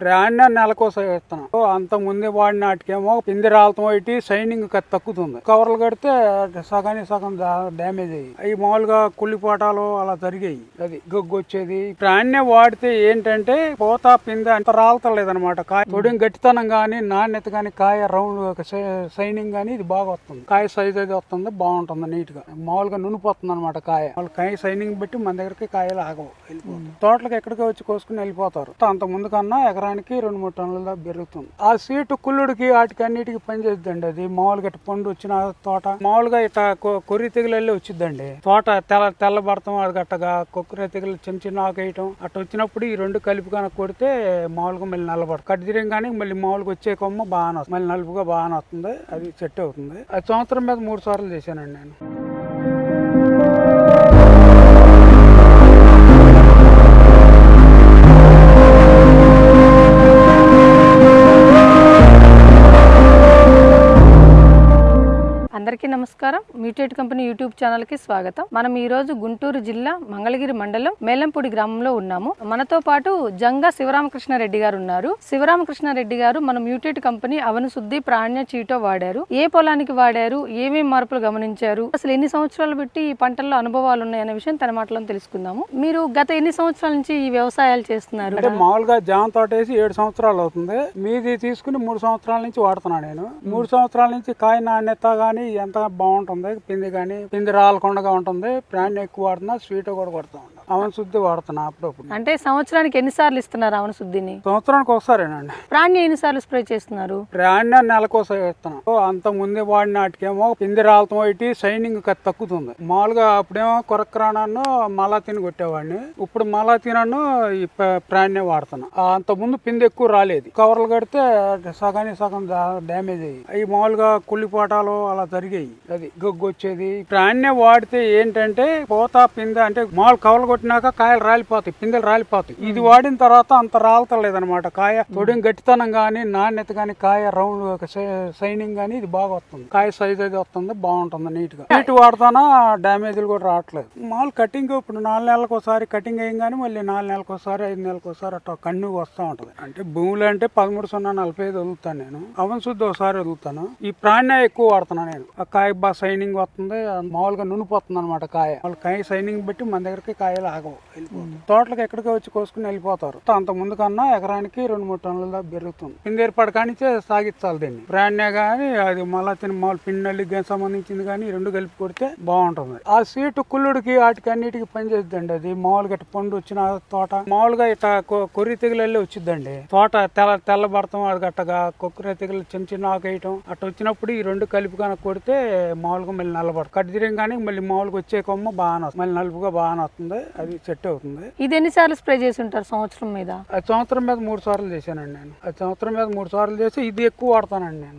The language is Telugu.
ప్రాణ్య నెలకోసం ఇస్తున్నాం అంత ముందే వాడిన నాటికేమో పిండి రాలతం ఒకటి షైనింగ్ తక్కుతుంది. కవర్లు కడితే సగానికి సగం డ్యామేజ్ అయ్యి. అవి మామూలుగా కుళ్ళిపోటాలు అలా జరిగాయి. అది గొగ్గు వచ్చేది. ప్రాణ్య వాడితే ఏంటంటే పోత పింద అంత రాలతలేదనమాట కాయ తొడిం గట్టితనం గానీ నాణ్యత గానీ కాయ రౌండ్ షైనింగ్ గానీ ఇది బాగా వస్తుంది. కాయ సైజ్ అది వస్తుంది బాగుంటుంది నీట్గా మామూలుగా నునిపోతుంది అనమాట కాయ. వాళ్ళు కాయ షైనింగ్ బట్టి మన దగ్గరికి కాయలు ఆగవు వెళ్ళిపోతుంది తోటలకు ఎక్కడికి వచ్చి కోసుకుని వెళ్ళిపోతారు. అంత ముందు కన్నా ఎకరానికి రెండు మూడు టన్నుల దాకా పెరుగుతుంది. ఆ సీటు కుళ్ళుడికి వాటికి అన్నిటికీ పనిచేద్దండి అది. మామూలుగా ఇట్లా పండు వచ్చిన తోట మామూలుగా ఇట్లా కొ- కొర్రి తెగులు వచ్చిందండి తోట తెల్ల తెల్లబడతాం అది గట్టగా కొక్కర తెగులు చిన్న చిన్న ఆకు వేయటం అట్ట వచ్చినప్పుడు ఈ రెండు కలిపి కనుక కొడితే మామూలుగా మళ్ళీ నల్లబడ కట్టిదిరం కానీ మళ్ళీ మామూలుగా వచ్చే కొమ్మ బాగానే వస్తుంది. మళ్ళీ నలుపుగా బాగానే వస్తుంది. అది సెట్ అవుతుంది. అది సంవత్సరం మీద మూడు సార్లు చేశానండి నేను. నమస్కారం. మ్యూటేట్ కంపెనీ యూట్యూబ్ ఛానల్కి స్వాగతం. మనం ఈ రోజు గుంటూరు జిల్లా మంగళగిరి మండలం మేలంపూడి గ్రామంలో ఉన్నాము. మనతో పాటు జంగా శివరామకృష్ణారెడ్డి గారు ఉన్నారు. శివరామకృష్ణారెడ్డి గారు మన మ్యూటేట్ కంపెనీ అవన శుద్ధి ప్రాణ్య చీటో వాడారు. ఏ పొలానికి వాడారు? ఏమేం మార్పులు గమనించారు? అసలు ఎన్ని సంవత్సరాలు బట్టి ఈ పంటల్లో అనుభవాలు ఉన్నాయనే విషయం తన మాటలో తెలుసుకుందాము. మీరు గత ఎన్ని సంవత్సరాల నుంచి ఈ వ్యవసాయాలు చేస్తున్నారు? అంటే మామూలుగా జామ తోట వేసి ఏడు సంవత్సరాలు అవుతుంది. మీది తీసుకుని మూడు సంవత్సరాల నుంచి వాడుతున్నా నేను. మూడు సంవత్సరాల నుంచి కాయ నాణ్యత గానీ ఎంత బాగుంటుంది. పిండి కానీ పిండి రాలకుండా ఉంటుంది. ప్రాణి ఎక్కువ వాడుతున్నా స్వీట్ కూడా కొడుతూ. అవన్ శుద్ధి వాడుతున్నా అప్పుడప్పుడు. అంటే సంవత్సరానికి ఎన్నిసార్లు ఇస్తున్నారు అవన శుద్ధిని? సంవత్సరానికి ఒకసారేనండి. ప్రాణ్య ఎన్నిసార్లు స్ప్రే చేస్తున్నారు? ప్రాణ్య నెలకోసం ఇస్తున్నాం అంత ముందే వాడిన నాటికేమో పిండి రాలతం ఒకటి షైనింగ్ తక్కుతుంది మామూలుగా అప్పుడేమో కొరక్రాణాన్ని మలా తిని కొట్టేవాడిని. ఇప్పుడు మలా తినను ఈ ప్రాణ్య వాడుతున్నా. అంత ముందు పిండి ఎక్కువ రాలేదు. కవర్లు కడితే సగానికి సగం డ్యామేజ్ అయ్యి. అవి మామూలుగా కుళ్ళిపోటాలు అలా జరిగాయి. అది గొగ్గు వచ్చేది ప్రాణ్య వాడితే ఏంటంటే పోత పిందె అంటే మామూలు కవర్లు కొట్టినాక కాయలు రాలిపోతాయి పిందెలు రాలిపోతాయి. ఇది వాడిన తర్వాత అంత రాలతలేదనమాట కాయ తొడిని గట్టితనం గానీ నాణ్యత కానీ కాయ రౌండ్ షైనింగ్ కానీ ఇది బాగా వస్తుంది. కాయ సైజ్ అది వస్తుంది బాగుంటుంది నీట్గా నీట్ వాడతానా డ్యామేజ్లు కూడా రావట్లేదు. మామూలు కటింగ్ ఇప్పుడు నాలుగు నెలలకు ఒకసారి కటింగ్ అయ్యంగానే మళ్ళీ నాలుగు నెలలకు ఒకసారి ఐదు నెలలకు ఒకసారి అట్లా కన్ను వస్తూ ఉంటది. అంటే భూములు అంటే పదమూడు సున్నా నలభై ఐదు వదులుతాను నేను. అవన్ శుద్ధి ఒకసారి వదులుతాను. ఈ ప్రాణ్య ఎక్కువ వాడుతున్నా నేను. ఆ కాయ బాగా షైనింగ్ వస్తుంది మామూలుగా నునిపోతుంది అనమాట కాయ. వాళ్ళ కాయ షైనింగ్ బట్టి మన దగ్గరికి కాయలు ఆగవు వెళ్ళిపోతాయి తోటలకు ఎక్కడికి వచ్చి కోసుకుని వెళ్ళిపోతారు. అంత ముందు కన్నా ఎకరానికి రెండు మూడు టన్నుల దాకా పెరుగుతుంది. పిండి ఏర్పాటు కానిచే సాగించాలి దీన్ని. బ్రాండ్నే కానీ అది మళ్ళా తిని మామూలు పిండికి కానీ సంబంధించింది కానీ రెండు కలిపి కొడితే బాగుంటుంది. ఆ సీటు కుళ్ళుడికి వాటికి అన్నిటికి పనిచేద్దండి అది. మామూలుగా ఇట్లా పండు వచ్చిన తోట మామూలుగా ఇట్ట కొ- కొర్రి తెగులల్లే వచ్చిందండి. తోట తెల్ల తెల్లబడతాం అది గట్టగా కొక్కరి తెగులు చిన్న చిన్న ఆకేయటం. అట్లా అట్ట వచ్చినప్పుడు ఈ రెండు కలిపి కనుక కొడితే మామూలుగా మళ్ళీ నల్లబడు కట్టిదిరం కానీ మళ్ళీ మామూలుగా వచ్చే కొమ్మ బాగానే వస్తుంది మళ్ళీ నలుపుగా బాగానే వస్తుంది అది సెట్ అవుతుంది. ఇది ఎన్నిసార్లు స్ప్రే చేసి ఉంటారు సంవత్సరం మీద? ఆ సంవత్సరం మీద మూడు సార్లు చేశానండి నేను. ఆ సంవత్సరం మీద మూడు సార్లు చేసి ఇది ఎక్కువ వాడతానండి నేను.